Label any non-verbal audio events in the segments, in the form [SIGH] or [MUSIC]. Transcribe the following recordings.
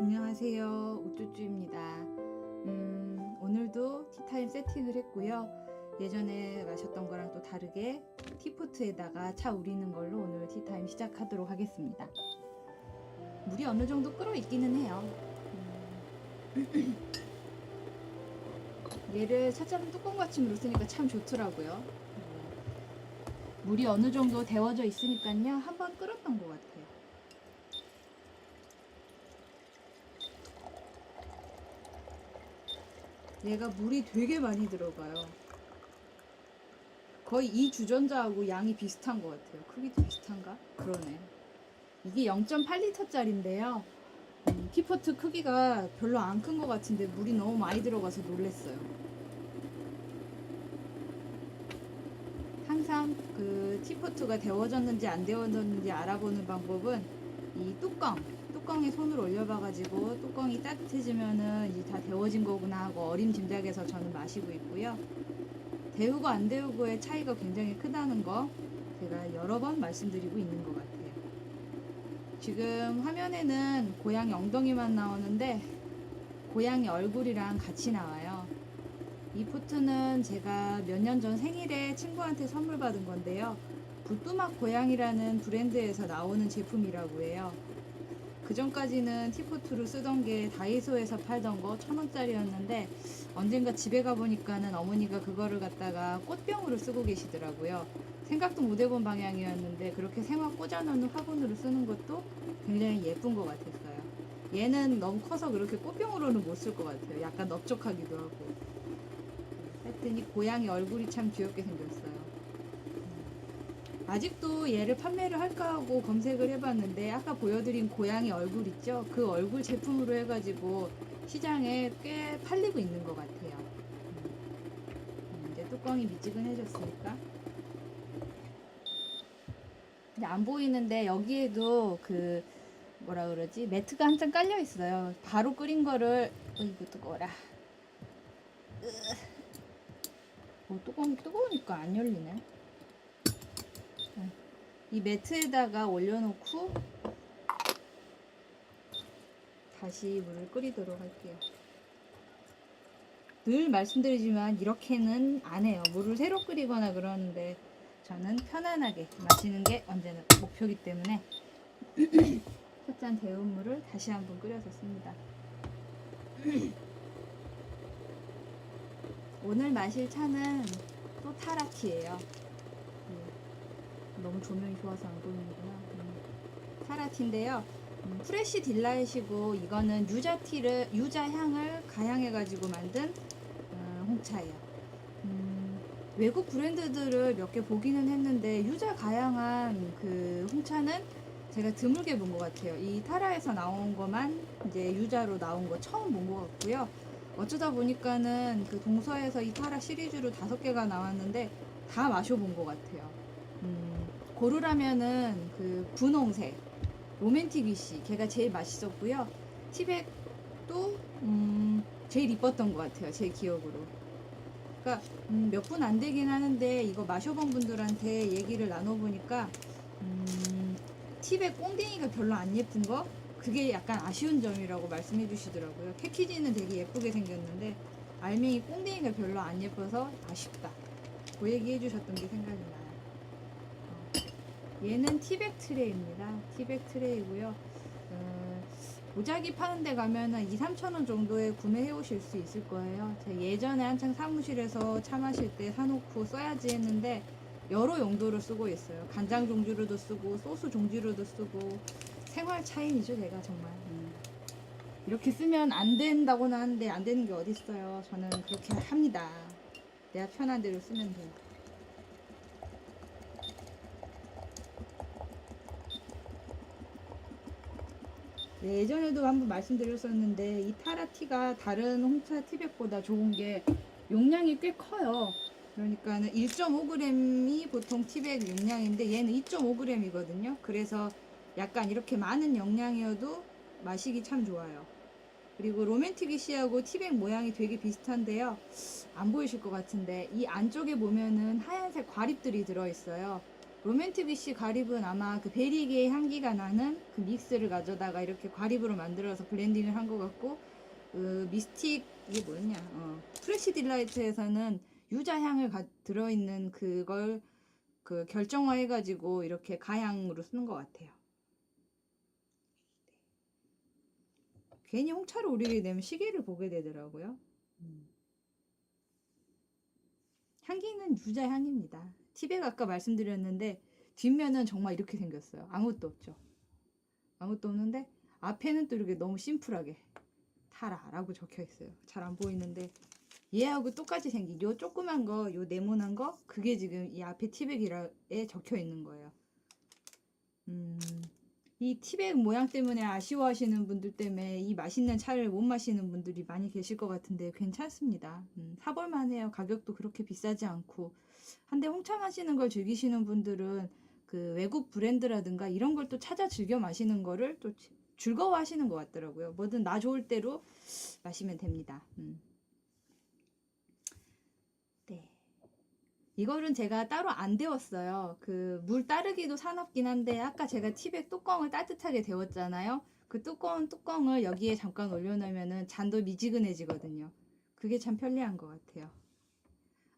안녕하세요. 우쭈쭈입니다. 음, 오늘도 티타임 세팅을 했고요. 예전에 마셨던 거랑 또 다르게 티포트에다가 차 우리는 걸로 오늘 티타임 시작하도록 하겠습니다. 물이 어느 정도 끓어 있기는 해요. 음. 얘를 차차는 뚜껑 받침으로 쓰니까 참 좋더라고요. 음, 물이 어느 정도 데워져 있으니까요. 한번 끓었던 것 같아요. 얘가 물이 되게 많이 들어가요. 거의 이 주전자하고 양이 비슷한 것 같아요. 크기도 비슷한가? 그러네. 이게 0.8리터짜리인데요. 음, 티포트 크기가 별로 안 큰 것 같은데 물이 너무 많이 들어가서 놀랬어요. 항상 그 티포트가 데워졌는지 안 데워졌는지 알아보는 방법은 이 뚜껑, 뚜껑에 손을 올려봐가지고 뚜껑이 따뜻해지면은 이제 다 데워진 거구나 하고 어림짐작해서 저는 마시고 있고요. 데우고 안 데우고의 차이가 굉장히 크다는 거 제가 여러 번 말씀드리고 있는 것 같아요. 지금 화면에는 고양이 엉덩이만 나오는데 고양이 얼굴이랑 같이 나와요. 이 포트는 제가 몇 년 전 생일에 친구한테 선물 받은 건데요. 부뚜막 고양이라는 브랜드에서 나오는 제품이라고 해요. 그 전까지는 티포트를 쓰던 게 다이소에서 팔던 거 천 원짜리였는데 언젠가 집에 가보니까는 어머니가 그거를 갖다가 꽃병으로 쓰고 계시더라고요. 생각도 못 해본 방향이었는데 그렇게 생화 꽂아놓는 화분으로 쓰는 것도 굉장히 예쁜 것 같았어요. 얘는 너무 커서 그렇게 꽃병으로는 못 쓸 것 같아요. 약간 넓적하기도 하고. 하여튼 이 고양이 얼굴이 참 귀엽게 생겼어요. 아직도 얘를 판매를 할까 하고 검색을 해봤는데 아까 보여드린 고양이 얼굴 있죠? 그 얼굴 제품으로 해가지고 시장에 꽤 팔리고 있는 것 같아요. 음, 이제 뚜껑이 미지근해졌으니까. 안 보이는데 여기에도 그 뭐라 그러지 매트가 한장 깔려 있어요. 바로 끓인 거를 어이구 뜨거워라. 으. 어, 뚜껑이 뜨거우니까 안 열리네. 이 매트에다가 올려놓고 다시 물을 끓이도록 할게요. 늘 말씀드리지만 이렇게는 안 해요. 물을 새로 끓이거나 그러는데 저는 편안하게 마시는 게 언제나 목표이기 때문에 [CLEARS THROAT] 첫 잔 데운 물을 다시 한번 끓여서 씁니다. [CLEARS THROAT] 오늘 마실 차는 또 타라티예요. 음, 너무 조명이 좋아서 안 보이는구나. 음, 타라티인데요. 음, 프레시 딜라이시고 이거는 유자티를 유자 향을 가향해가지고 만든 어, 홍차예요. 음, 외국 브랜드들을 몇 개 보기는 했는데 유자 가향한 그 홍차는 제가 드물게 본 것 같아요. 이 타라에서 나온 것만 이제 유자로 나온 거 처음 본 것 같고요. 어쩌다 보니까는 그 동서에서 이 타라 시리즈로 다섯 개가 나왔는데 다 마셔본 것 같아요. 음, 고르라면은 그 분홍색, 로맨틱 위시 걔가 제일 맛있었고요. 티백도 음, 제일 이뻤던 것 같아요. 제 기억으로. 그러니까 음, 몇 분 안 되긴 하는데 이거 마셔본 분들한테 얘기를 나눠보니까 음, 티백 꽁댕이가 별로 안 예쁜 거 그게 약간 아쉬운 점이라고 말씀해 주시더라고요. 패키지는 되게 예쁘게 생겼는데 알맹이 꽁댕이가 별로 안 예뻐서 아쉽다. 그 얘기 해주셨던 게 생각이 나요. 어, 얘는 티백 트레이입니다. 티백 트레이고요. 어, 보자기 파는 데 가면은 2, 3천 원 정도에 구매해 오실 수 있을 거예요. 제가 예전에 한창 사무실에서 차 마실 때 사놓고 써야지 했는데 여러 용도로 쓰고 있어요. 간장 종류로도 쓰고 소스 종류로도 쓰고 생활 차인이죠, 제가 정말. 음. 이렇게 쓰면 안 된다고는 하는데 안 되는 게 어디 있어요. 저는 그렇게 합니다. 내가 편한 대로 쓰면 돼요. 네, 예전에도 한번 말씀드렸었는데 이 타라티가 다른 홍차 티백보다 좋은 게 용량이 꽤 커요. 그러니까 는 1.5g이 보통 티백 용량인데 얘는 2.5g이거든요. 그래서 약간 이렇게 많은 용량이어도 마시기 참 좋아요. 그리고 로맨틱이시하고 티백 모양이 되게 비슷한데요. 안 보이실 것 같은데 이 안쪽에 보면은 하얀색 과립들이 들어있어요. 로맨틱 위시 과립은 아마 그 베리계의 향기가 나는 그 믹스를 가져다가 이렇게 과립으로 만들어서 블렌딩을 한 것 같고 그 미스틱 이게 뭐였냐 어, 프레시 딜라이트에서는 유자 향을 가, 들어있는 그걸 그 결정화해 가지고 이렇게 가향으로 쓰는 것 같아요. 괜히 홍차를 우리게 되면 시계를 보게 되더라고요. 음. 향기는 유자 향입니다. 티백 아까 말씀드렸는데 뒷면은 정말 이렇게 생겼어요. 아무것도 없죠. 아무것도 없는데 앞에는 또 이렇게 너무 심플하게 타라라고 적혀 있어요. 잘 안 보이는데 얘하고 똑같이 생긴 요 조그만 거, 요 네모난 거 그게 지금 이 앞에 티백이라에 적혀 있는 거예요. 음, 이 티백 모양 때문에 아쉬워하시는 분들 때문에 이 맛있는 차를 못 마시는 분들이 많이 계실 것 같은데 괜찮습니다. 음, 사볼만 해요. 가격도 그렇게 비싸지 않고. 한데 홍차 마시는 걸 즐기시는 분들은 그 외국 브랜드라든가 이런 걸 또 찾아 즐겨 마시는 거를 또 지- 즐거워 하시는 것 같더라고요. 뭐든 나 좋을 대로 마시면 됩니다. 음. 네. 이거는 제가 따로 안 데웠어요. 그 물 따르기도 사납긴 한데 아까 제가 티백 뚜껑을 따뜻하게 데웠잖아요. 그 뚜껑 뚜껑을 여기에 잠깐 올려놓으면은 잔도 미지근해지거든요. 그게 참 편리한 것 같아요.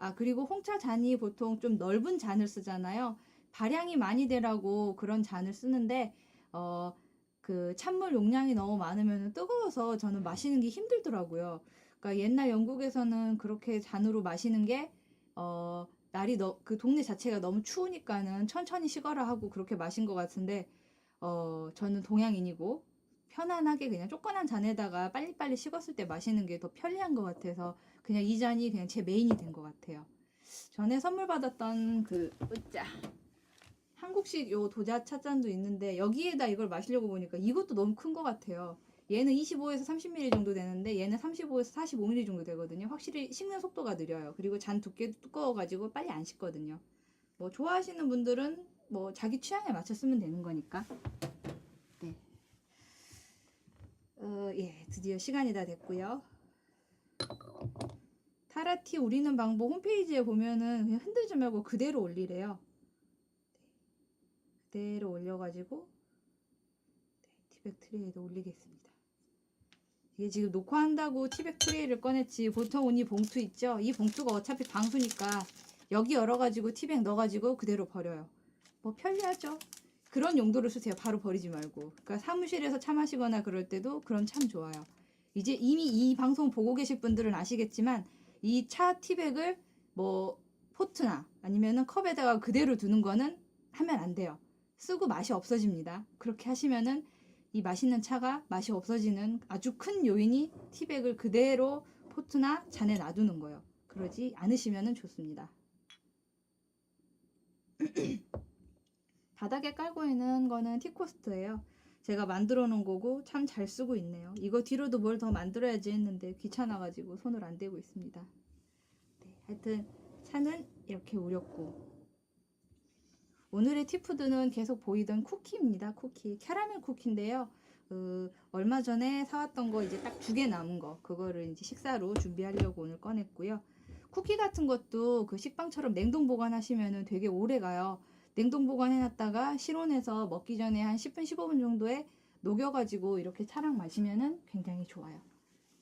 아 그리고 홍차 잔이 보통 좀 넓은 잔을 쓰잖아요. 발향이 많이 되라고 그런 잔을 쓰는데 어 그 찬물 용량이 너무 많으면 뜨거워서 저는 마시는 게 힘들더라고요. 그러니까 옛날 영국에서는 그렇게 잔으로 마시는 게 어, 날이 너, 그 동네 자체가 너무 추우니까는 천천히 식어라 하고 그렇게 마신 것 같은데 어, 저는 동양인이고 편안하게 그냥 조그만 잔에다가 빨리빨리 식었을 때 마시는 게 더 편리한 것 같아서 그냥 이 잔이 그냥 제 메인이 된 것 같아요. 전에 선물 받았던 그 으짜 한국식 요 도자 찻잔도 있는데 여기에다 이걸 마시려고 보니까 이것도 너무 큰 것 같아요. 얘는 25에서 30ml 정도 되는데 얘는 35에서 45ml 정도 되거든요. 확실히 식는 속도가 느려요. 그리고 잔 두께도 두꺼워가지고 빨리 안 식거든요. 뭐 좋아하시는 분들은 뭐 자기 취향에 맞춰 쓰면 되는 거니까. 네. 어, 예, 드디어 시간이 다 됐고요. 타라티 우리는 방법 홈페이지에 보면은 그냥 흔들지 말고 그대로 올리래요. 그대로 올려가지고 네, 티백 트레이에도 올리겠습니다. 이게 지금 녹화한다고 티백 트레이를 꺼냈지 보통 언니 봉투 있죠? 이 봉투가 어차피 방수니까 여기 열어가지고 티백 넣어가지고 그대로 버려요. 뭐 편리하죠? 그런 용도로 쓰세요. 바로 버리지 말고. 그러니까 사무실에서 차 마시거나 그럴 때도 그럼 참 좋아요. 이제 이미 이 방송 보고 계실 분들은 아시겠지만 이 차 티백을 뭐 포트나 아니면은 컵에다가 그대로 두는 거는 하면 안 돼요. 쓰고 맛이 없어집니다. 그렇게 하시면은 이 맛있는 차가 맛이 없어지는 아주 큰 요인이 티백을 그대로 포트나 잔에 놔두는 거예요. 그러지 않으시면은 좋습니다. [CLEARS THROAT] 바닥에 깔고 있는 거는 티코스트예요. 제가 만들어 놓은 거고 참 잘 쓰고 있네요. 이거 뒤로도 뭘 더 만들어야지 했는데 귀찮아가지고 손을 안 대고 있습니다. 네, 하여튼 차는 이렇게 우렸고 오늘의 티푸드는 계속 보이던 쿠키입니다. 쿠키 캐러멜 쿠키인데요. 그 얼마 전에 사왔던 거 이제 딱 두 개 남은 거 그거를 이제 식사로 준비하려고 오늘 꺼냈고요. 쿠키 같은 것도 그 식빵처럼 냉동 보관하시면은 되게 오래 가요. 냉동 보관해놨다가 실온에서 먹기 전에 한 10분 15분 정도에 녹여가지고 이렇게 차랑 마시면은 굉장히 좋아요.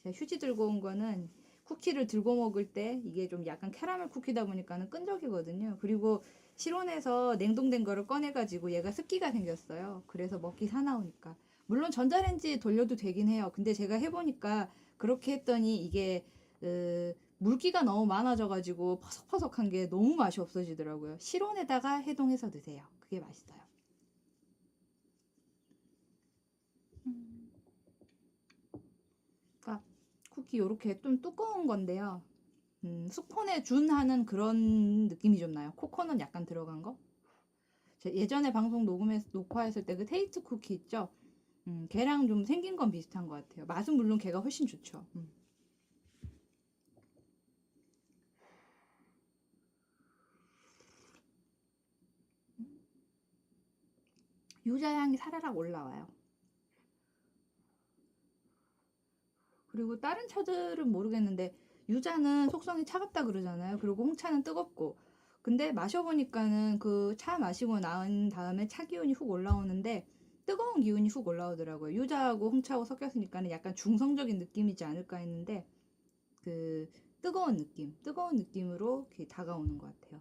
제가 휴지 들고 온 거는 쿠키를 들고 먹을 때 이게 좀 약간 캐러멜 쿠키다 보니까는 끈적이거든요. 그리고 실온에서 냉동된 거를 꺼내가지고 얘가 습기가 생겼어요. 그래서 먹기 사나우니까. 물론 전자레인지에 돌려도 되긴 해요. 근데 제가 해보니까 그렇게 했더니 이게 으, 물기가 너무 많아져가지고 퍼석퍼석한 게 너무 맛이 없어지더라고요. 실온에다가 해동해서 드세요. 그게 맛있어요. 음. 그러니까 쿠키 이렇게 좀 두꺼운 건데요. 음, 스콘에 준하는 그런 느낌이 좀 나요. 코코넛 약간 들어간 거. 제 예전에 방송 녹음해서 녹화했을 때 그 테이트 쿠키 있죠? 음, 걔랑 좀 생긴 건 비슷한 것 같아요. 맛은 물론 걔가 훨씬 좋죠. 음. 유자향이 사라락 올라와요. 그리고 다른 차들은 모르겠는데 유자는 속성이 차갑다 그러잖아요. 그리고 홍차는 뜨겁고 근데 마셔보니까는 그 차 마시고 나온 다음에 차 기운이 훅 올라오는데 뜨거운 기운이 훅 올라오더라고요. 유자하고 홍차하고 섞였으니까는 약간 중성적인 느낌이지 않을까 했는데 그 뜨거운 느낌, 뜨거운 느낌으로 다가오는 것 같아요.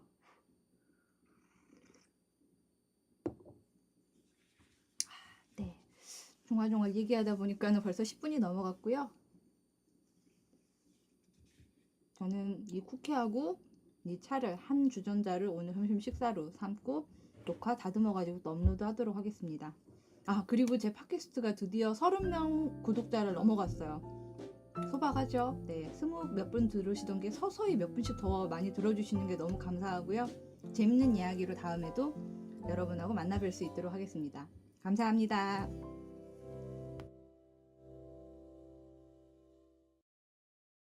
네. 중얼중얼 얘기하다 보니까는 벌써 10분이 넘어갔고요. 저는 이 쿠키하고 이 차를 한 주전자를 오늘 점심 식사로 삼고 녹화 다듬어 가지고 또 업로드 하도록 하겠습니다. 아 그리고 제 팟캐스트가 드디어 30명 구독자를 넘어갔어요. 소박하죠? 네, 스무 몇 분 들으시던 게 서서히 몇 분씩 더 많이 들어주시는 게 너무 감사하고요. 재밌는 이야기로 다음에도 여러분하고 만나뵐 수 있도록 하겠습니다. 감사합니다.